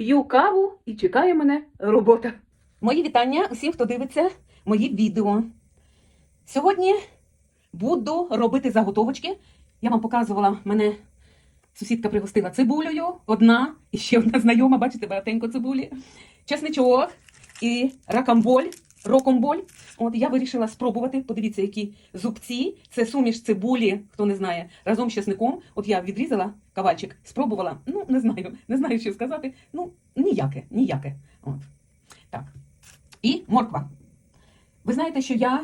П'ю каву і чекає мене робота. Мої вітання усім, хто дивиться мої відео. Сьогодні буду робити заготовочки. Я вам показувала, мене сусідка пригостила цибулею, одна і ще одна знайома, бачите, багатенько цибулі, чесничок і ракамболь, рокомболь. От я вирішила спробувати. Подивіться, які зубці. Це суміш цибулі, хто не знає, разом з чесником. От я відрізала кавальчик, спробувала. Ну, не знаю, не знаю, що сказати. Ну, ніяке, ніяке. От. Так. І морква. Ви знаєте, що я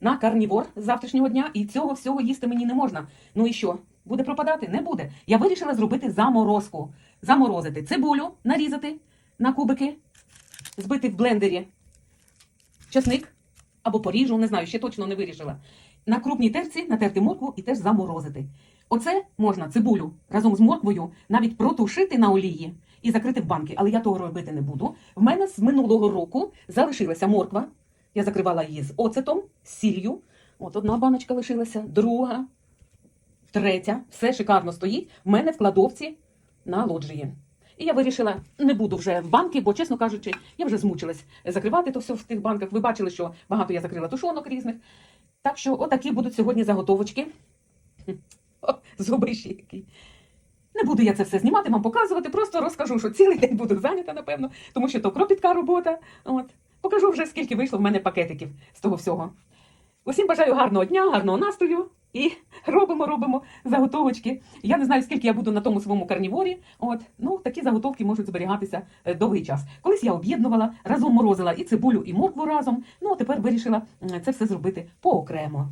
на карнівор з завтрашнього дня, і цього всього їсти мені не можна. Ну і що? Буде пропадати? Не буде. Я вирішила зробити заморозку. Заморозити цибулю, нарізати на кубики, збити в блендері часник або поріжу, не знаю, ще точно не вирішила. На крупній терці натерти моркву і теж заморозити. Оце можна цибулю разом з морквою навіть протушити на олії і закрити в банки, але я того робити не буду. В мене з минулого року залишилася морква. Я закривала її з оцетом, з сіллю. От одна баночка лишилася, друга, третя. Все шикарно стоїть. В мене в кладовці на лоджії. І я вирішила, не буду вже в банки, бо, чесно кажучи, я вже змучилась закривати то все в тих банках. Ви бачили, що багато я закрила тушонок різних. Так що отакі будуть сьогодні заготовочки. О, зубищі який. Не буду я це все знімати, вам показувати, просто розкажу, що цілий день буду зайнята, напевно, тому що то кропітка робота. От. Покажу вже, скільки вийшло в мене пакетиків з того всього. Усім бажаю гарного дня, гарного настрою і робимо, робимо заготовочки. Я не знаю, скільки я буду на тому своєму карніворі. От, ну, такі заготовки можуть зберігатися е, довгий час. Колись я об'єднувала, разом морозила і цибулю, і моркву разом. Ну, а тепер вирішила це все зробити поокремо.